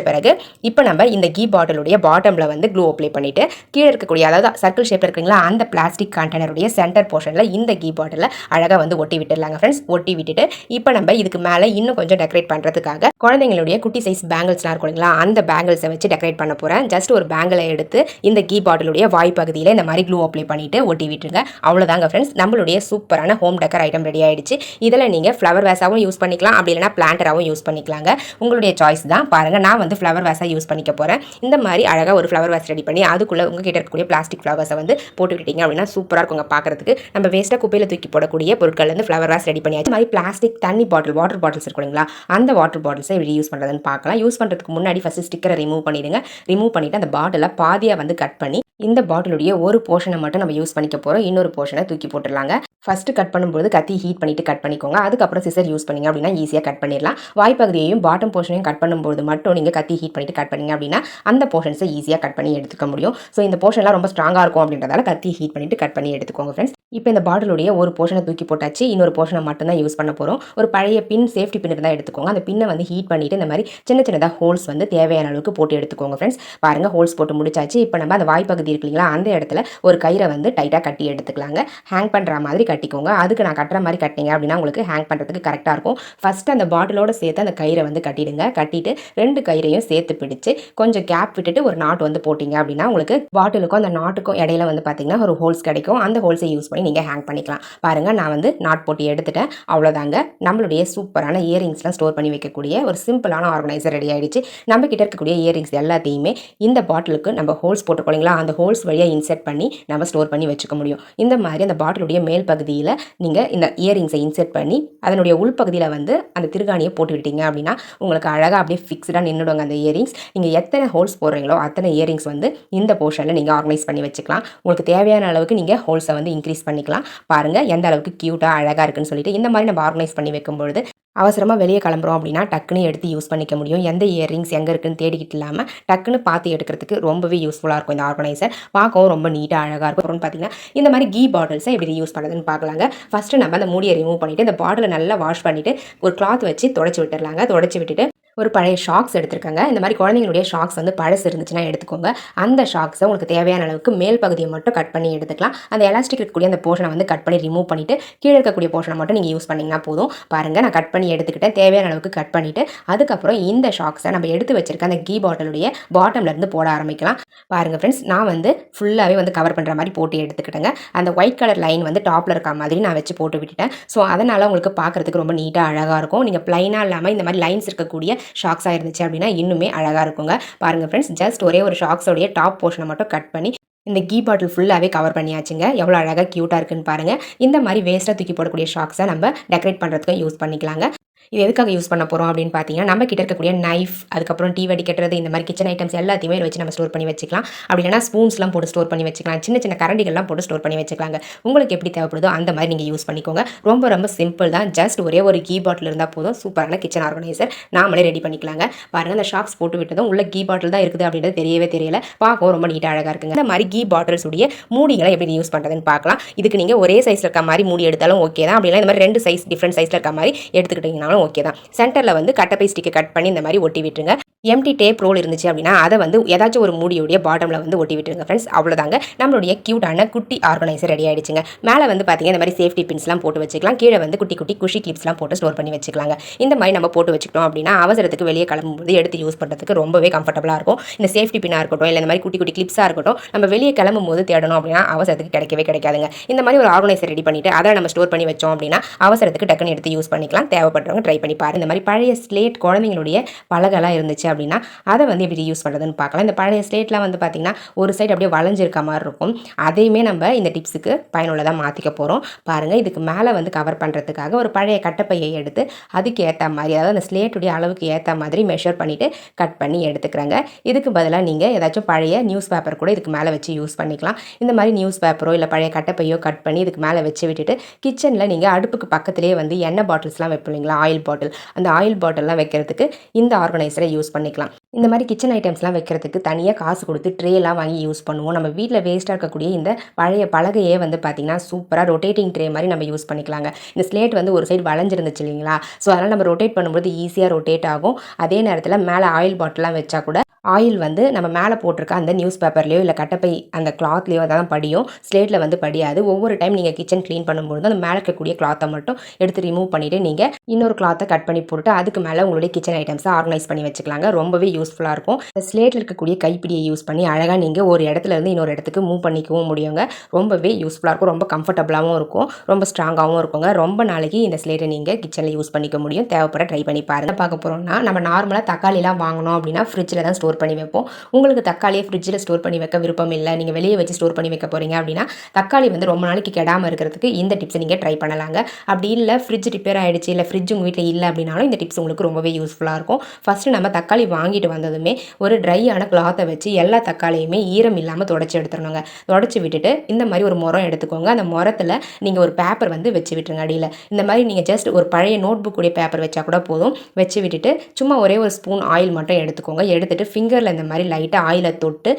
பிறகு இப்போ நம்ம இந்த கீ பாட்டிலுடைய பாட்டமில் வந்து க்ளூ அப்ளை பண்ணிவிட்டு கீழே இருக்கக்கூடிய அதாவது சர்க்கிள் ஷேப்பில் இருக்குங்களா அந்த பிளாஸ்டிக் கண்டெய்னருடைய சென்டர் போர்ஷன் போர்ஷனில் இந்த கீ பாட்டிலில் அழகாக வந்து ஒட்டி விட்டுடலாங்க ஃப்ரெண்ட்ஸ் ஒட்டி விட்டுட்டு இப்போ நம்ம இதுக்கு மேலே இன்னும் கொஞ்சம் டெக்கரேட் பண்ணுறதுக்காக குழந்தைங்களுடைய குட்டி சைஸ் பேங்கிள்ஸ்லாம் இருக்கும் இல்லைங்களா? அந்த பேங்கிள்ஸை வச்சு டெக்கரேட் பண்ண போகிறேன் ஜஸ்ட் ஒரு பேங்கிளை எடுத்து இந்த கீ பாட்டிலுடைய வாய் பகுதியில் இந்த மாதிரி க்ளூ அப்ளை பண்ணிவிட்டு ஒட்டி விட்டுருங்க. அவ்வளோதாங்க ஃப்ரெண்ட்ஸ் நம்மளுடைய சூப்பரான ஹோம் டெக்கர் ஐட்டம் ரெடி ஆயிடுச்சு. இதில் நீங்கள் ஃப்ளவர் வேஸாகவும் யூஸ் பண்ணிக்கலாம். அப்படி இல்லைனா பிளான்டராகவும் யூஸ் பண்ணிக்கலாங்க. உங்களுடைய சாய்ஸ் தான். பாருங்கள் நான் வந்து ஃப்ளவர் வேஸாக யூஸ் பண்ணிக்க போகிறேன் இந்த மாதிரி அழகாக ஒரு ஃப்ளவர் வேஸ் ரெடி பண்ணி அதுக்குள்ளே உங்ககிட்ட இருக்கக்கூடிய பிளாஸ்டிக் ஃப்ளவர்ஸை வந்து போட்டுக்கிட்டீங்க அப்படின்னா சூப்பராக இருக்குங்க பார்க்குறதுக்கு நம்ம வேஸ்ட்டாக குப்பையில் தூக்கி போடக்கூடிய பொருட்கள் வந்து ஃப்ளவர் வாஸ் ரெடி பண்ணியாச்சு. மாதிரி பிளாஸ்டிக் தண்ணி பாட்டில் வாட்டர் பாட்டில்ஸ் இருக்கும் இல்லைங்களா? அந்த வாட்டர் பாட்டில்ஸை எப்படி யூஸ் பண்ணுறதுன்னு பார்க்கலாம். யூஸ் பண்ணுறதுக்கு முன்னாடி ஃபஸ்ட்டு ஸ்டிக்கரை ரிமூவ் பண்ணிடுங்க. ரிமூவ் பண்ணிவிட்டு அந்த பாட்டிலை பாதியாக வந்து கட் பண்ணி இந்த பாட்டிலுடைய ஒரு போர்ஷனை மட்டும் நம்ம யூஸ் பண்ணிக்க போகிறோம் இன்னொரு போர்ஷனை தூக்கி போட்டுடலாங்க. ஃபஸ்ட்டு கட் பண்ணும்போது கத்தி ஹீட் பண்ணிவிட்டு கட் பண்ணிக்கோங்க. அதுக்கப்புறம் சிசர் யூஸ் பண்ணிங்க அப்படின்னா ஈஸியாக கட் பண்ணிடலாம். வாய்ப்பகுதியையும் பாட்டம் போர்ஷனையும் கட் பண்ணும்போது மட்டும் நீங்கள் கத்தி ஹீட் பண்ணிவிட்டு கட் பண்ணிங்க அப்படின்னா அந்த போர்ஷன்ஸை ஈஸியாக கட் பண்ணி எடுத்துக்க முடியும். ஸோ இந்த போர்ஷன்லாம் ரொம்ப ஸ்ட்ராங்காக இருக்கும் அப்படின்றதால கத்தி ஹீட் பண்ணிவிட்டு கட் பண்ணி எடுத்துக்கோங்க ஃப்ரெண்ட்ஸ் இப்போ இந்த பாட்டிலுடைய ஒரு போர்ஷனை தூக்கி போட்டாச்சு. இன்னொரு போர்ஷனை மட்டும் தான் யூஸ் பண்ண போகிறோம் ஒரு பழைய பின் சேஃப்டி பின் தான் எடுத்துக்கோங்க. அந்த பின்னை வந்து ஹீட் பண்ணிவிட்டு இந்த மாதிரி சின்ன சின்னதாக ஹோல்ஸ் வந்து தேவையான அளவுக்கு போட்டு எடுத்துக்கோங்க ஃப்ரெண்ட்ஸ் பாருங்கள் ஹோல்ஸ் போட்டு முடிச்சாச்சு. இப்போ நம்ம அந்த வாய்ப்பகுதி இருக்கு இல்லைங்களா அந்த இடத்துல ஒரு கயிறை வந்து டைட்டாக கட்டி எடுத்துக்கலாங்க. ஹேங் பண்ணுற மாதிரி கட்டிக்கோங்க. அதுக்கு நான் கட்டுற மாதிரி கட்டிங்க அப்படின்னா உங்களுக்கு ஹேங் பண்ணுறதுக்கு கரெக்டாக இருக்கும். ஃபஸ்ட்டு அந்த பாட்டிலோட சேர்த்து அந்த கயிறை வந்து கட்டிடுங்க. கட்டிட்டு ரெண்டு கயிறையும் சேர்த்து பிடிச்சு கொஞ்சம் கேப் விட்டுட்டு ஒரு நாட் வந்து போட்டிங்க அப்படின்னா உங்களுக்கு பாட்டிலுக்கும் அந்த நாட்டுக்கும் இடையில வந்து பார்த்தீங்கன்னா ஒரு ஹோல்ஸ் கிடைக்கும். அந்த ஹோல்ஸை யூஸ் பண்ணி நீங்கள் ஹேங் பண்ணிக்கலாம். பாருங்கள் நான் வந்து நாட் போட்டி எடுத்துட்டேன். அவ்வளோதாங்க நம்மளுடைய சூப்பரான இயரிங்ஸ்லாம் ஸ்டோர் பண்ணி வைக்கக்கூடிய ஒரு சிம்பிளான ஆர்கனைசர் ரெடி ஆகிடுச்சு நம்ம கிட்ட இருக்கக்கூடிய இயரிங்ஸ் எல்லாத்தையுமே இந்த பாட்டிலுக்கு நம்ம ஹோல்ஸ் போட்டுக்கோங்களா அந்த ஹோல்ஸ் வழியாக இன்செர்ட் பண்ணி நம்ம ஸ்டோர் பண்ணி வச்சுக்க முடியும். இந்த மாதிரி அந்த பாட்டிலுடைய மேல் பகுதியில் நீங்கள் இந்த இயரிங்ஸை இன்செர்ட் பண்ணி அதனுடைய உள்பகுதியில் வந்து அந்த திருகாணியை போட்டு விட்டீங்க அப்படின்னா உங்களுக்கு அழகாக அப்படியே ஃபிக்ஸ்டாக நின்றுடுவாங்க அந்த இயரிங்ஸ் நீங்கள் எத்தனை ஹோல்ஸ் போடுறீங்களோ அத்தனை இயரிங்ஸ் வந்து இந்த போர்ஷனில் நீங்கள் ஆர்கனைஸ் பண்ணி வச்சுக்கலாம். உங்களுக்கு தேவையான அளவுக்கு நீங்கள் ஹோல்ஸை வந்து இன்க்ரீஸ் பண்ணிக்கலாம். பாருங்கள் எந்த அளவுக்கு க்யூட்டாக அழகாக இருக்குன்னு சொல்லிட்டு இந்த மாதிரி நம்ம ஆர்கனைஸ் பண்ணி வைக்கும்பொழுது அவசரமாக வெளியே கிளம்புறோம் அப்படின்னா டக்குன்னு எடுத்து யூஸ் பண்ணிக்க முடியும். எந்த இயரிங்ஸ் எங்கே இருக்குன்னு தேடிக்கிட்டு இல்லாமல் டக்குன்னு பார்த்து எடுக்கிறதுக்கு ரொம்பவே யூஸ்ஃபுல்லாக இருக்கும் இந்த ஆர்கனைசர் பார்க்கவும் ரொம்ப நீட்டாக அழகாக இருக்கும். அப்புறம் பார்த்தீங்கன்னா இந்த மாதிரி கீ பாட்டில்ஸை எப்படி யூஸ் பண்ணுறதுன்னு பார்க்கலாங்க. ஃபஸ்ட்டு நம்ம அந்த மூடியை ரிமூவ் பண்ணிவிட்டு இந்த பாட்டிலை நல்லா வாஷ் பண்ணிவிட்டு ஒரு கிளாத் வச்சு தொடச்சி விட்டுடலாங்க தொடச்சி விட்டுட்டு ஒரு பழைய ஷாக்ஸ் எடுத்துருக்கங்க. இந்த மாதிரி குழந்தைங்களுடைய ஷாக்ஸ் வந்து பழசு இருந்துச்சுன்னா எடுத்துக்கோங்க. அந்த ஷாக்ஸை உங்களுக்கு தேவையான அளவுக்கு மேல் பகுதியை மட்டும் கட் பண்ணி எடுத்துக்கலாம். அந்த எலாஸ்டிக் இருக்கக்கூடிய அந்த போர்ஷனை வந்து கட் பண்ணி ரிமூவ் பண்ணிவிட்டு கீழே இருக்கக்கூடிய போர்ஷனை மட்டும் நீங்கள் யூஸ் பண்ணிங்கன்னா போதும். பாருங்கள் நான் கட் பண்ணி எடுத்துக்கிட்டேன். தேவையான அளவுக்கு கட் பண்ணிவிட்டு அதுக்கப்புறம் இந்த ஷாக்ஸை நம்ம எடுத்து வச்சிருக்க அந்த கீ பாட்டிலுடைய பாட்டம்லேருந்து போட ஆரம்பிக்கலாம். பாருங்கள் ஃப்ரெண்ட்ஸ் நான் வந்து ஃபுல்லாகவே வந்து கவர் பண்ணுற மாதிரி போட்டு எடுத்துக்கிட்டேங்க. அந்த ஒயிட் கலர் லைன் வந்து டாப்பில் இருக்க மாதிரி நான் வச்சு போட்டு விட்டுட்டேன். ஸோ அதனால் உங்களுக்கு பார்க்குறதுக்கு ரொம்ப நீட்டாக அழகாக இருக்கும். நீங்கள் ப்ளைனாக இல்லாமல் இந்த மாதிரி லைன்ஸ் இருக்கக்கூடிய ஷாக்ஸாக இருந்துச்சு அப்படின்னா இன்னுமே அழகாக இருக்குங்க. பாருங்கள் ஃப்ரெண்ட்ஸ் ஜஸ்ட் ஒரே ஒரு ஷாக்ஸோடைய டாப் போர்ஷனை மட்டும் கட் பண்ணி இந்த கீ பாட்டில் ஃபுல்லாகவே கவர் பண்ணியாச்சுங்க. எவ்வளோ அழகாக க்யூட்டாக இருக்குன்னு பாருங்கள் இந்த மாதிரி வேஸ்ட்டாக தூக்கி போடக்கூடிய ஷாக்ஸை நம்ம டெக்கரேட் பண்ணுறதுக்கும் யூஸ் பண்ணிக்கலாங்க. இது எதுக்காக யூஸ் பண்ண போகிறோம் அப்படின்னு பார்த்தீங்கன்னா நம்ம கிட்ட இருக்கக்கூடிய நைஃப் அதுக்கப்புறம் டீ வடிக்கட்டுறது இந்த மாதிரி கிச்சன் ஐட்டம்ஸ் எல்லாத்தையுமே வச்சு நம்ம ஸ்டோர் பண்ணி வச்சுக்கலாம். அப்படி இல்லைனா ஸ்பூன்ஸ்லாம் போட்டு ஸ்டோர் பண்ணி வச்சுக்கலாம். சின்ன சின்ன கரண்டிகள்லாம் போட்டு ஸ்டோர் பண்ணி வச்சுக்கலாங்க. உங்களுக்கு எப்படி தேவைப்படுதோ அந்த மாதிரி நீங்கள் யூஸ் பண்ணிக்கோங்க. ரொம்ப ரொம்ப சிம்பிள் தான். ஜஸ்ட் ஒரே ஒரு கீ பாட்டில் இருந்தால் போதும். சூப்பரான கிச்சன் ஆர்கனைசர் நாமளே ரெடி பண்ணிக்கலாங்க. பாருங்கள் அந்த ஷாப்ஸ் போட்டு விட்டதும் உள்ள கீ பாட்டில் தான் இருக்குது அப்படின்றது தெரியவே தெரியல. பார்க்கவும் ரொம்ப நீட்டாக அழகாக இருக்குங்க. இந்த மாதிரி கீ பாட்டில்ஸ் உடைய மூடிகளை எப்படி யூஸ் பண்ணுறதுன்னு பார்க்கலாம். இதுக்கு நீங்கள் ஒரே சைஸில் இருக்க மாதிரி மூடி எடுத்தாலும் ஓகே தான். அப்படின்னா இந்த மாதிரி ரெண்டு சைஸ் டிஃப்ரெண்ட் சைஸில் இருக்க மாதிரி எடுத்துக்கிட்டிங்கனாலும் ஓகே தான். சென்டரில் வந்து கட்டப்பை ஸ்டிக்கை கட் பண்ணி இந்த மாதிரி ஒட்டி விட்டுருங்க. எம்டி டேப் ரோல் இருந்துச்சு அப்படின்னா அதை வந்து ஏதாச்சும் ஒரு மூடியோடைய பாட்டமில் வந்து ஒட்டி விட்டுருங்க ஃப்ரெண்ட்ஸ் அவ்வளோதாங்க நம்மளுடைய க்யூட்டான குட்டி ஆர்கனைசர் ரெடி ஆகிடுச்சுங்க மேலே வந்து பார்த்திங்க இந்த மாதிரி சேஃப்டி பின்ஸ்லாம் போட்டு வச்சுக்கலாம். கீழே வந்து குட்டி குட்டி குஷி கிளிப்ஸ்லாம் போட்டு ஸ்டோர் பண்ணி வச்சுக்கலாங்க. இந்த மாதிரி நம்ம போட்டு வச்சுக்கிட்டோம் அப்படின்னா அவசரத்துக்கு வெளியே கிளம்பும்போது எடுத்து யூஸ் பண்ணுறதுக்கு ரொம்பவே கம்ஃபர்டபுளாக இருக்கும். இந்த சேஃப்டி பின்னாக இருக்கட்டும் இல்லை இந்த மாதிரி குட்டி குட்டி கிளிப்ஸாக இருக்கட்டும் நம்ம வெளியே கிளம்பும் போது தேடணும் அப்படின்னா அவசரத்துக்கு கிடைக்கவே கிடைக்காதுங்க. இந்த மாதிரி ஒரு ஆர்கனைசர் ரெடி பண்ணிவிட்டு அதை நம்ம ஸ்டோர் பண்ணி வச்சோம் அப்படின்னா அவசரத்துக்கு டக்குன்னு எடுத்து யூஸ் பண்ணிக்கலாம். தேவைப்படுறவங்க ட்ரை பண்ணி பாருங்கள் இந்த மாதிரி பழைய ஸ்லேட் குழந்தைங்களுடைய பலகெல்லாம் இருந்துச்சு அப்படின்னா அதை வந்து எப்படி யூஸ் பண்ணுறதுன்னு பார்க்கலாம். இந்த பழைய ஸ்லேட்லாம் வந்து பார்த்திங்கன்னா ஒரு சைடு அப்படியே வளைஞ்சிருக்க மாதிரி இருக்கும். அதையுமே நம்ம இந்த டிப்ஸுக்கு பயனுள்ளதாக மாற்றிக்க போகிறோம் பாருங்கள் இதுக்கு மேலே வந்து கவர் பண்ணுறதுக்காக ஒரு பழைய கட்டப்பையை எடுத்து அதுக்கு ஏற்ற மாதிரி அதாவது அந்த ஸ்லேட்டுடைய அளவுக்கு ஏற்ற மாதிரி மெஷர் பண்ணிவிட்டு கட் பண்ணி எடுத்துக்கிறாங்க. இதுக்கு பதிலாக நீங்கள் ஏதாச்சும் பழைய நியூஸ் பேப்பர் கூட இதுக்கு மேலே வச்சு யூஸ் பண்ணிக்கலாம். இந்த மாதிரி நியூஸ் பேப்பரோ இல்லை பழைய கட்டப்பையோ கட் பண்ணி இதுக்கு மேலே வச்சு விட்டுட்டு கிச்சனில் நீங்கள் அடுப்புக்கு பக்கத்துலேயே வந்து எண்ணெய் பாட்டில்ஸ்லாம் வைப்போம் இல்லைங்களா? ஆயில் பாட்டில் அந்த ஆயில் பாட்டில்லாம் வைக்கிறதுக்கு இந்த ஆர்கனைசரை யூஸ் பண்ணிக்கலாம். இந்த மாதிரி கிச்சன் ஐட்டம்ஸ்லாம் வைக்கிறதுக்கு தனியாக காசு கொடுத்து ட்ரேலாம் வாங்கி யூஸ் பண்ணுவோம். நம்ம வீட்டில் வேஸ்ட்டாக இருக்கக்கூடிய இந்த பழைய பலகையே வந்து பார்த்திங்கன்னா சூப்பராக ரொட்டேட்டிங் ட்ரே மாதிரி நம்ம யூஸ் பண்ணிக்கலாங்க. இந்த ஸ்லேட் வந்து ஒரு சைடு வளைஞ்சிருந்துச்சு இல்லைங்களா? ஸோ அதனால் நம்ம ரொட்டேட் பண்ணும்போது ஈஸியாக ரொட்டேட் ஆகும். அதே நேரத்தில் மேலே ஆயில் பாட்டிலாம் வச்சா கூட ஆயில் வந்து நம்ம மேலே போட்டிருக்க அந்த நியூஸ் பேப்பர்லேயோ இல்லை கட்டப்பை அந்த கிளாத்லேயோ தான் படியும். ஸ்லேட்டில் வந்து படியாது. ஒவ்வொரு டைம் நீங்கள் கிச்சன் க்ளீன் பண்ணும்போது அந்த மேலே இருக்கக்கூடிய கிளாத்தை மட்டும் எடுத்து ரிமூவ் பண்ணிவிட்டு நீங்கள் இன்னொரு கிளாத்தை கட் பண்ணி போட்டு அதுக்கு மேலே உங்களுடைய கிச்சன் ஐட்டம்ஸை ஆர்கனைஸ் பண்ணி வச்சுக்கலாங்க. ரொம்பவே யூஸ்ஃபுல்லாக இருக்கும். இந்த ஸ்லேட்டில் இருக்கக்கூடிய கைப்பிடியை யூஸ் பண்ணி அழகாக நீங்கள் ஒரு இடத்துல இருந்து இன்னொரு இடத்துக்கு மூவ் பண்ணிக்கவும் முடியுங்க. ரொம்பவே யூஸ்ஃபுல்லாக இருக்கும். ரொம்ப கம்ஃபர்டபுளாகவும் இருக்கும். ரொம்ப ஸ்ட்ராங்காகவும் இருக்குங்க. ரொம்ப நாளைக்கு இந்த ஸ்லேட்டை நீங்கள் கிச்சனில் யூஸ் பண்ணிக்க முடியும். தேவைப்பட ட்ரை பண்ணி பாருங்கள் பார்க்க போகிறோம்னா நம்ம நார்மலாக தக்காளிலாம் வாங்கினோம் அப்படின்னா ஃப்ரிட்ஜில் தான் ஸ்டோர் பண்ணி வைப்போம். உங்களுக்கு தக்காளியை ஃப்ரிட்ஜில் ஸ்டோர் பண்ணி வைக்க விருப்பம் இல்லை நீங்கள் வெளியே வச்சு ஸ்டோர் பண்ணி வைக்க போகிறீங்க அப்படின்னா தக்காளி வந்து ரொம்ப நாளைக்கு கெடாமல் இருக்கிறதுக்கு இந்த டிப்ஸை நீங்கள் ட்ரை பண்ணலாங்க. அப்படி இல்லை ஃப்ரிட்ஜ் ரிப்பேர் ஆகிடுச்சு இல்லை ஃப்ரிட்ஜ் உங்கள் வீட்டில் இல்லை அப்படின்னாலும் இந்த டிப்ஸ் உங்களுக்கு ரொம்பவே யூஸ்ஃபுல்லாக இருக்கும். ஃபஸ்ட்டு நம்ம தக்காளி வாங்கிட்டு வந்ததுமே ஒரு ட்ரையான கிளாத்தை வச்சு எல்லா தக்காளியுமே ஈரம் இல்லாமல் தொடச்சி எடுத்துடணுங்க. தொடச்சி விட்டுட்டு இந்த மாதிரி ஒரு முறம் எடுத்துக்கோங்க. அந்த முறத்தில் நீங்கள் ஒரு பேப்பர் வந்து வச்சு விட்டுருங்க அடியில். இந்த மாதிரி நீங்கள் ஜஸ்ட் ஒரு பழைய நோட் கூட பேப்பர் வச்சா கூட போதும். வச்சு விட்டுட்டு சும்மா ஒரே ஒரு ஸ்பூன் ஆயில் மட்டும் எடுத்துக்கோங்க. எடுத்துட்டு ஃபிங்கரில் இந்த மாதிரி லைட்டாக ஆயிலை தொட்டு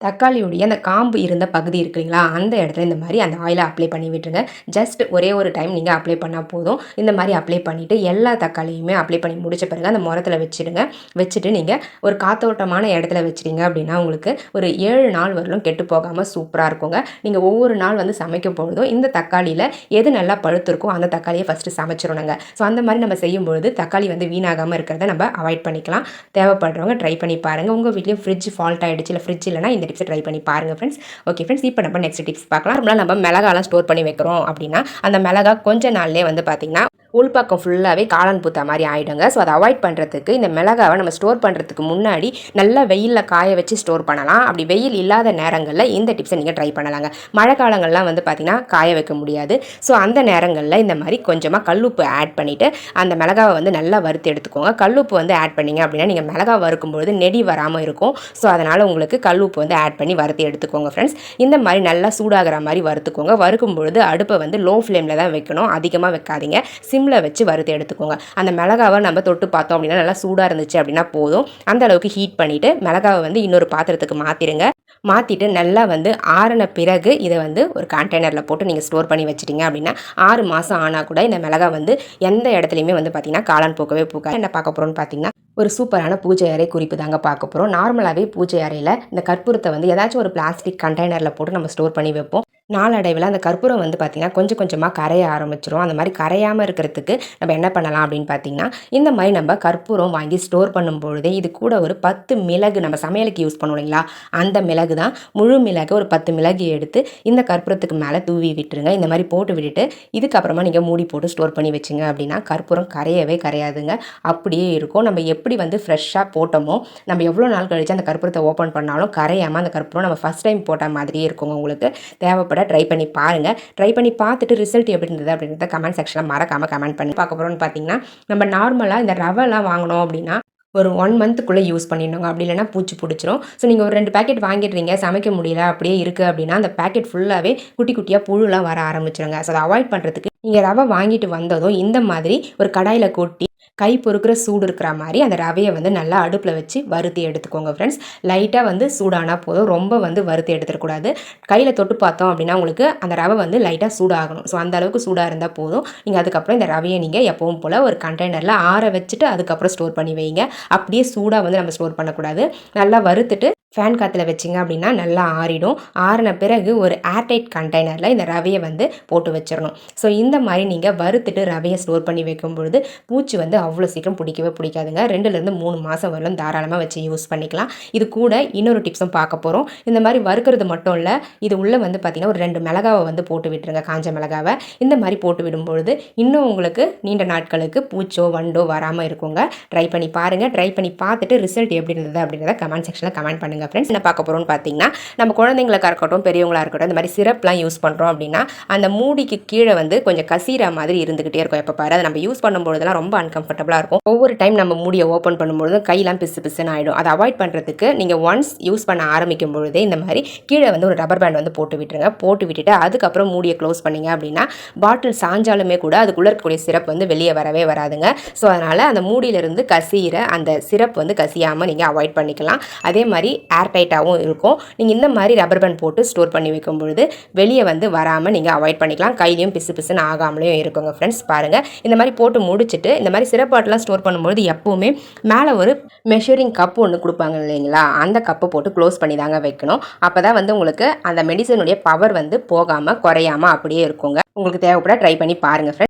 தக்காளியுடைய அந்த காம்பு இருந்த பகுதி இருக்குங்களா இல்லைங்களா? அந்த இடத்துல இந்த மாதிரி அந்த ஆயிலை அப்ளை பண்ணி விட்டுருங்க. ஜஸ்ட் ஒரே ஒரு டைம் நீங்கள் அப்ளை பண்ணால் போதும். இந்த மாதிரி அப்ளை பண்ணிவிட்டு எல்லா தக்காளியுமே அப்ளை பண்ணி முடிச்ச பிறகு அந்த முரத்தில் வச்சுடுங்க. வச்சுட்டு நீங்கள் ஒரு காத்தோட்டமான இடத்துல வச்சுட்டீங்க அப்படின்னா உங்களுக்கு ஒரு ஏழு நாள் வரலும் கெட்டு போகாமல் சூப்பராக இருக்குங்க. நீங்கள் ஒவ்வொரு நாள் வந்து சமைக்கும் பொழுதும் இந்த தக்காளியில் எது நல்லா பழுத்திருக்கோ அந்த தக்காளியை ஃபஸ்ட்டு சமைச்சிடணுங்க. ஸோ அந்த மாதிரி நம்ம செய்யும்பொழுது தக்காளி வந்து வீணாகாமல் இருக்கிறத நம்ம அவாய்ட் பண்ணிக்கலாம். தேவைப்படுறவங்க ட்ரை பண்ணி பாருங்கள் உங்கள் வீட்லேயும் ஃப்ரிட்ஜ் ஃபால்ட் ஆகிடுச்சு இல்லை ஃப்ரிட்ஜ் இல்லைனா இந்த டிப்ஸை ட்ரை பண்ணி பாருங்கள் ஃப்ரெண்ட்ஸ் ஓகே ஃப்ரெண்ட்ஸ் இப்போ நம்ம நெக்ஸ்ட் டிப்ஸ் பார்க்கலாம். ரொம்ப நம்ம மிளகாலாம் ஸ்டோர் பண்ணி வைக்கிறோம் அப்படின்னா அந்த மிளகா கொஞ்ச நாள்லேயே வந்து பார்த்திங்கன்னா உள்பக்கம் ஃபுல்லாகவே காளான் பூத்த மாதிரி ஆகிடுங்க ஸோ அதை அவாய்ட் பண்ணுறதுக்கு இந்த மிளகாவை நம்ம ஸ்டோர் பண்ணுறதுக்கு முன்னாடி நல்லா வெயிலில் காய வச்சு ஸ்டோர் பண்ணலாம். அப்படி வெயில் இல்லாத நேரங்களில் இந்த டிப்ஸை நீங்கள் ட்ரை பண்ணலாங்க. மழை காலங்கள்லாம் வந்து பார்த்திங்கன்னா காய வைக்க முடியாது. ஸோ அந்த நேரங்களில் இந்த மாதிரி கொஞ்சமாக கல்லுப்பு ஆட் பண்ணிவிட்டு அந்த மிளகாவை வந்து நல்லா வறுத்து எடுத்துக்கோங்க. கல்லுப்பு வந்து ஆட் பண்ணிங்க அப்படின்னா நீங்கள் மிளகா வறுக்கும்பொழுது நெடி வராமல் இருக்கும். ஸோ அதனால் உங்களுக்கு கல்லுப்பு வந்து ஆட் பண்ணி வறுத்து எடுத்துக்கோங்க ஃப்ரெண்ட்ஸ் இந்த மாதிரி நல்லா சூடாகிற மாதிரி வறுத்துக்கோங்க. வறுக்கும் பொழுது அடுப்பை வந்து லோ ஃப்ளேமில் தான் வைக்கணும். அதிகமாக வைக்காதீங்க. சிம்மில் வச்சு வறுத்து எடுத்துக்கோங்க. அந்த மிளகாவை நம்ம தொட்டு பார்த்தோம் அப்படின்னா நல்லா சூடாக இருந்துச்சு அப்படின்னா போதும். அந்த அளவுக்கு ஹீட் பண்ணிவிட்டு மிளகாவை வந்து இன்னொரு பாத்திரத்துக்கு மாற்றிடுங்க மாற்றிட்டு நல்லா வந்து ஆறின பிறகு இதை வந்து ஒரு கண்டெய்னரில் போட்டு நீங்கள் ஸ்டோர் பண்ணி வச்சிட்டிங்க அப்படின்னா ஆறு மாதம் ஆனால் கூட இந்த மிளகா வந்து எந்த இடத்துலையுமே வந்து பார்த்திங்கன்னா காளான் பூக்கவே பூக்காது. என்ன பார்க்க போகிறோன்னு பார்த்தீங்கன்னா ஒரு சூப்பரான பூஜை அறை குறிப்பு தாங்க பார்க்க போகிறோம் நார்மலாகவே பூஜை அறையில் இந்த கற்பூரத்தை வந்து ஏதாச்சும் ஒரு பிளாஸ்டிக் கண்டெய்னரில் போட்டு நம்ம ஸ்டோர் பண்ணி வைப்போம். நாளடைவில் அந்த கற்பூரம் வந்து பார்த்திங்கன்னா கொஞ்சம் கொஞ்சமாக கரைய ஆரம்பிச்சிரும். அந்த மாதிரி கரையாமல் இருக்கிறதுக்கு நம்ம என்ன பண்ணலாம் அப்படின்னு பார்த்தீங்கன்னா இந்த மாதிரி நம்ம கற்பூரம் வாங்கி ஸ்டோர் பண்ணும் பொழுதே இது கூட ஒரு பத்து மிளகு நம்ம சமையலுக்கு யூஸ் பண்ணுவோம் இல்லைங்களா? அந்த மிளகு தான் முழு மிளகு ஒரு பத்து மிளகு எடுத்து இந்த கற்பூரத்துக்கு மேலே தூவி விட்டுருங்க. இந்த மாதிரி போட்டு விட்டுட்டு இதுக்கப்புறமா நீங்கள் மூடி போட்டு ஸ்டோர் பண்ணி வச்சுங்க அப்படின்னா கற்பூரம் கரையவே கரையாதுங்க. அப்படியே இருக்கும். நம்ம எப்படி வந்து ஃப்ரெஷ்ஷாக போட்டோமோ நம்ம எவ்வளோ நாள் கழித்து அந்த கற்பூரத்தை ஓப்பன் பண்ணாலும் கரையாமல் அந்த கற்பூரம் நம்ம ஃபஸ்ட் டைம் போட்ட மாதிரியே இருக்குங்க உங்களுக்கு. தேவைப்படும் தேவைப்பட ட்ரை பண்ணி பாருங்கள் ட்ரை பண்ணி பார்த்துட்டு ரிசல்ட் எப்படி இருந்தது அப்படின்றத கமெண்ட் செக்ஷனில் மறக்காமல் கமெண்ட் பண்ணி பார்க்க போகிறோம்னு பார்த்தீங்கன்னா நம்ம நார்மலாக இந்த ரவைலாம் வாங்கினோம் அப்படின்னா ஒரு ஒன் மந்த்துக்குள்ளே யூஸ் பண்ணிடணுங்க. அப்படி இல்லைனா பூச்சி பிடிச்சிரும். ஸோ நீங்கள் ஒரு ரெண்டு பேக்கெட் வாங்கிடுறீங்க சமைக்க முடியல அப்படியே இருக்குது அப்படின்னா அந்த பேக்கெட் ஃபுல்லாகவே குட்டி குட்டியாக புழுலாம் வர ஆரம்பிச்சிருங்க. ஸோ அதை அவாய்ட் பண்ணுறதுக்கு நீங்கள் ரவை வாங்கிட்டு வந்ததும் இந்த மாதிரி ஒரு கடாயில் கொட்டி கை பொறுக்கிற சூடு இருக்கிற மாதிரி அந்த ரவையை வந்து நல்லா அடுப்பில் வச்சு வறுத்தி எடுத்துக்கோங்க ஃப்ரெண்ட்ஸ் லைட்டாக வந்து சூடானா போதும். ரொம்ப வந்து வறுத்து எடுத்துடக்கூடாது கையில் தொட்டு பார்த்தோம் அப்படின்னா உங்களுக்கு அந்த ரவை வந்து லைட்டாக சூடாகணும். ஸோ அந்த அளவுக்கு சூடாக இருந்தால் போதும். நீங்கள் அதுக்கப்புறம் இந்த ரவையை நீங்கள் எப்பவும் போல் ஒரு கண்டெய்னரில் ஆற வச்சுட்டு அதுக்கப்புறம் ஸ்டோர் பண்ணி வைங்க. அப்படியே சூடாக வந்து நம்ம ஸ்டோர் பண்ணக்கூடாது. நல்லா வறுத்துட்டு ஃபேன் காற்றுல வச்சிங்க அப்படின்னா நல்லா ஆறிடும். ஆறின பிறகு ஒரு ஏர்டைட் கண்டெய்னரில் இந்த ரவையை வந்து போட்டு வச்சிடணும் ஸோ இந்த மாதிரி நீங்கள் வறுத்துட்டு ரவையை ஸ்டோர் பண்ணி வைக்கும் பொழுது பூச்சி வந்து அவ்வளோ சீக்கிரம் பிடிக்கவே பிடிக்காதுங்க. ரெண்டுலேருந்து மூணு மாதம் வரலும் தாராளமாக வச்சு யூஸ் பண்ணிக்கலாம். இது கூட இன்னொரு டிப்ஸும் பார்க்க போகிறோம் இந்த மாதிரி வறுக்கிறது மட்டும் இல்லை இது உள்ளே வந்து பார்த்திங்கன்னா ஒரு ரெண்டு மிளகாவை வந்து போட்டு விட்டுருங்க. காஞ்ச மிளகாவை. இந்த மாதிரி போட்டு விடும்பொழுது இன்னும் உங்களுக்கு நீண்ட நாட்களுக்கு பூச்சோ வண்டோ வராமல் இருக்குங்க. ட்ரை பண்ணி பாருங்கள் ட்ரை பண்ணி பார்த்துட்டு ரிசல்ட் எப்படி இருந்தது அப்படின்றத கமெண்ட் செக்ஷனில் கமெண்ட் பண்ணுங்கள் ஃப்ரெண்ட்ஸ் என்ன பார்க்க போகிறோம்னு பார்த்தீங்கன்னா நம்ம குழந்தைங்களுக்கா இருக்கட்டும் பெரியவங்களா இருக்கட்டும் இந்த மாதிரி சிரப்லாம் யூஸ் பண்ணுறோம் அப்படின்னா அந்த மூடிக்கு கீழே வந்து கொஞ்சம் கசீரா மாதிரி இருந்துகிட்டே இருக்கும் எப்போ பாரு. அதை நம்ம யூஸ் பண்ணும்பொழுதெல்லாம் ரொம்ப அன்கம்ஃபர்டபுளாக இருக்கும். ஒவ்வொரு டைம் நம்ம மூடியை ஓப்பன் பண்ணும்பொழுது கையெல்லாம் பிசு பிசுன்னு ஆகிடும் அதை அவாய்ட் பண்ணுறதுக்கு நீங்கள் ஒன்ஸ் யூஸ் பண்ண ஆரம்பிக்கும் பொழுதே இந்த மாதிரி கீழே வந்து ஒரு ரப்பர் பேண்ட் வந்து போட்டு விட்டுருங்க. போட்டு விட்டுட்டு அதுக்கப்புறம் மூடியை க்ளோஸ் பண்ணிங்க அப்படின்னா பாட்டில் சாஞ்சாலுமே கூட அதுக்குள்ளே இருக்கக்கூடிய சிரப் வந்து வெளியே வரவே வராதுங்க. ஸோ அதனால் அந்த மூடியிலிருந்து கசியிற அந்த சிரப் வந்து கசியாமல் நீங்கள் அவாய்ட் பண்ணிக்கலாம். அதே மாதிரி ஏர் டைட்டாகவும் இருக்கும். நீங்கள் இந்த மாதிரி ரப்பர் பேண்ட் போட்டு ஸ்டோர் பண்ணி வைக்கும் பொழுது வெளியே வந்து வராமல் நீங்கள் அவாய்ட் பண்ணிக்கலாம். கையிலையும் பிசு பிசுன்னு ஆகாமலையும் இருக்குங்க ஃப்ரெண்ட்ஸ் பாருங்கள் இந்த மாதிரி போட்டு முடிச்சுட்டு இந்த மாதிரி சிறப்பாட்டெலாம் ஸ்டோர் பண்ணும்பொழுது எப்போவுமே மேலே ஒரு மெஷரிங் கப் ஒன்று கொடுப்பாங்க இல்லைங்களா? அந்த கப்பை போட்டு க்ளோஸ் பண்ணி தாங்க வைக்கணும். அப்போ தான் வந்து உங்களுக்கு அந்த மெடிசனுடைய பவர் வந்து போகாமல் குறையாமல் அப்படியே இருக்குங்க. உங்களுக்கு தேவைப்பட ட்ரை பண்ணி பாருங்கள் ஃப்ரெண்ட்ஸ்